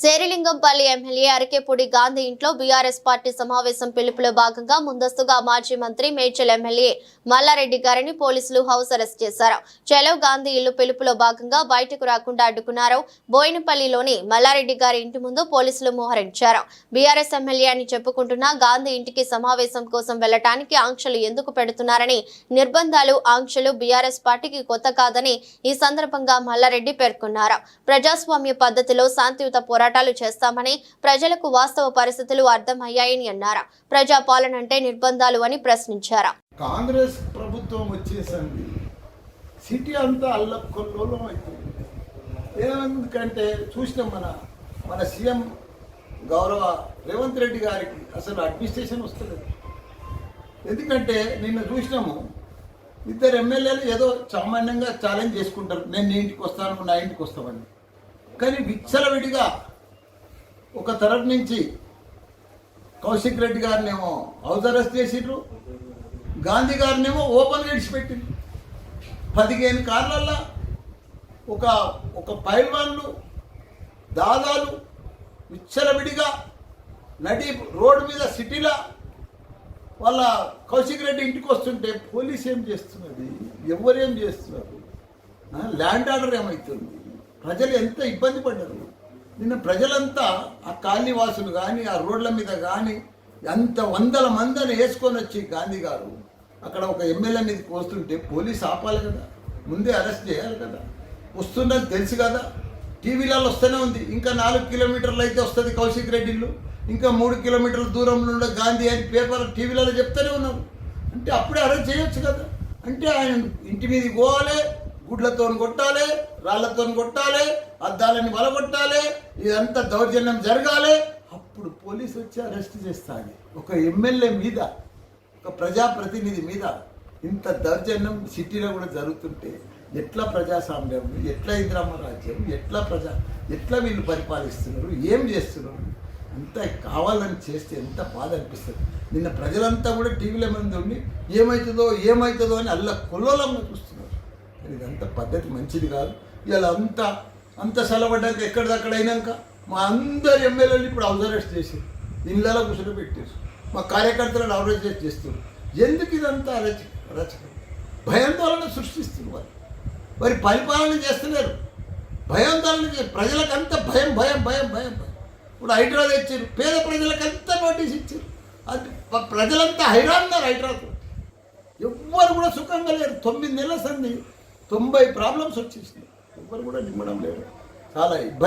Serilingampally MLA Arekapudi Gandhi ఇంట్లో BRS party సమావేశం పిలుపులో భాగంగా ముందస్తుగా మాజీ మంత్రి మేడ్చల్ ఎమ్మెల్యే మల్లారెడ్డి గారిని పోలీసులు హౌస్ అరెస్ట్ చేశారు. చలో గాంధీ ఇల్లు పిలుపులో భాగంగా బయటకు రాకుండా అడ్డుకున్నారు. బోయినపల్లిలోని మల్లారెడ్డి గారి ఇంటి ముందు పోలీసులు మోహరించారు. బీఆర్ఎస్ ఎమ్మెల్యే అని చెప్పుకుంటున్న గాంధీ ఇంటికి సమావేశం కోసం వెళ్ళటానికి ఆంక్షలు ఎందుకు పెడుతున్నారని నిర్బంధాలు ఆంక్షలు బీఆర్ఎస్ పార్టీకి కొత్త కాదని ఈ సందర్భంగా మల్లారెడ్డి పేర్కొన్నారు. ప్రజాస్వామ్య పద్ధతిలో శాంతియుత పోరాటాలు చేస్తామని ప్రజలకు వాస్తవ పరిస్థితులు అర్థమయ్యాయని అన్నారు? ప్రజాపాలన అంటే నిర్బంధాలు అని ప్రశ్నించారు? కాంగ్రెస్ ప్రభుత్వం వచ్చేసింది. సిటీ అంతా అల్లకొల్లోలం అయిపోయింది. ఎందుకంటే చూసినాం మన మన సీఎం గౌరవ రేవంత్ రెడ్డి గారికి అసలు అడ్మినిస్ట్రేషన్ వస్తలేదు. ఎందుకంటే నిన్న చూసినాము ఇద్దరు ఎమ్మెల్యేలు ఏదో సామాన్యంగా ఛాలెంజ్ చేసుకుంటారు. నేను నీ ఇంటికి వస్తాను నా ఇంటికి వస్తామని. కానీ విచ్చలవిడిగా ఒక తరపు నుంచి కౌశిక్ రెడ్డి గారినేమో హౌస్ అరెస్ట్ చేసిండ్రు గాంధీ గారినేమో ఓపెన్ విడిచిపెట్టిండ్రు పదిహేను కార్లల్లో ఒక ఒక పైల్వాన్లు దాదాలు విచ్చలవిడిగా నడి రోడ్డు మీద సిటీలో వాళ్ళ కౌశిక్ రెడ్డి ఇంటికి వస్తుంటే పోలీస్ ఏం చేస్తున్నది? ఎవరేం చేస్తున్నారు? ల్యాండ్ ఆర్డర్ ఏమవుతుంది ప్రజలు ఎంత ఇబ్బంది పడ్డారు? నిన్న ప్రజలంతా ఆ కాలనీవాసులు కానీ ఆ రోడ్ల మీద కానీ అంత వందల మందిని వేసుకొని వచ్చి గాంధీ గారు అక్కడ ఒక ఎమ్మెల్యే మీదకి వస్తుంటే పోలీస్ ఆపాలి కదా ముందే అరెస్ట్ చేయాలి కదా వస్తున్నది తెలుసు కదా టీవీలలో వస్తూనే ఉంది. ఇంకా నాలుగు కిలోమీటర్లు అయితే వస్తుంది కౌశిక్ రెడ్డి ఇంకా మూడు కిలోమీటర్ల దూరంలో ఉండే గాంధీ అని పేపర్ టీవీలలో చెప్తూనే ఉన్నారు. అంటే అప్పుడే అరెస్ట్ చేయొచ్చు కదా. అంటే ఆయన ఇంటి మీదకి పోవాలి గుడ్లతో కొట్టాలి రాళ్ళతో కొట్టాలి అద్దాలని బలగొట్టాలి ఇదంతా దౌర్జన్యం జరగాలి. అప్పుడు పోలీసు వచ్చి అరెస్ట్ చేస్తాడు. ఒక ఎమ్మెల్యే మీద ఒక ప్రజాప్రతినిధి మీద ఇంత దౌర్జన్యం సిటీలో కూడా జరుగుతుంటే ఎట్లా ప్రజాస్వామ్యం ఎట్లా ఇంద్రమ్మ రాజ్యం ఎట్లా ప్రజా ఎట్లా వీళ్ళు పరిపాలిస్తున్నారు ఏం చేస్తున్నారు? అంత కావాలని చేస్తే ఎంత బాధ అనిపిస్తుంది. నిన్న ప్రజలంతా కూడా టీవీల మీద ఉండి ఏమవుతుందో ఏమవుతుందో అని అల్ల కొల్లోలంగా చూస్తున్నారు. ఇదంతా పద్ధతి మంచిది కాదు. ఇలా అంతా అంత సెలబడ్డాక ఎక్కడిదక్కడ అయినాక మా అందరు ఎమ్మెల్యేలు ఇప్పుడు హౌస్ అరెస్ట్ చేసి ఇళ్ళలో కూర్చొని పెట్టేసి మా కార్యకర్తలను అరెస్ట్ చేస్తారు ఎందుకు ఇదంతా రచ రచ భయాందోళన సృష్టిస్తున్నారు వారు వారి పరిపాలన చేస్తున్నారు భయాందోళన చే ప్రజలకు అంత భయం భయం భయం భయం భయం. ఇప్పుడు హైడ్రా తెచ్చారు పేద ప్రజలకు నోటీస్ ఇచ్చారు. అది ప్రజలంతా హైరాన్నారు హైడ్రాతో ఎవ్వరు కూడా సుఖంగా లేరు. తొమ్మిది నెలల సంది తొంభై ప్రాబ్లమ్స్ వచ్చేసినాయి ఎవరు కూడా నిమ్మడం లేదు చాలా ఇబ్బంది.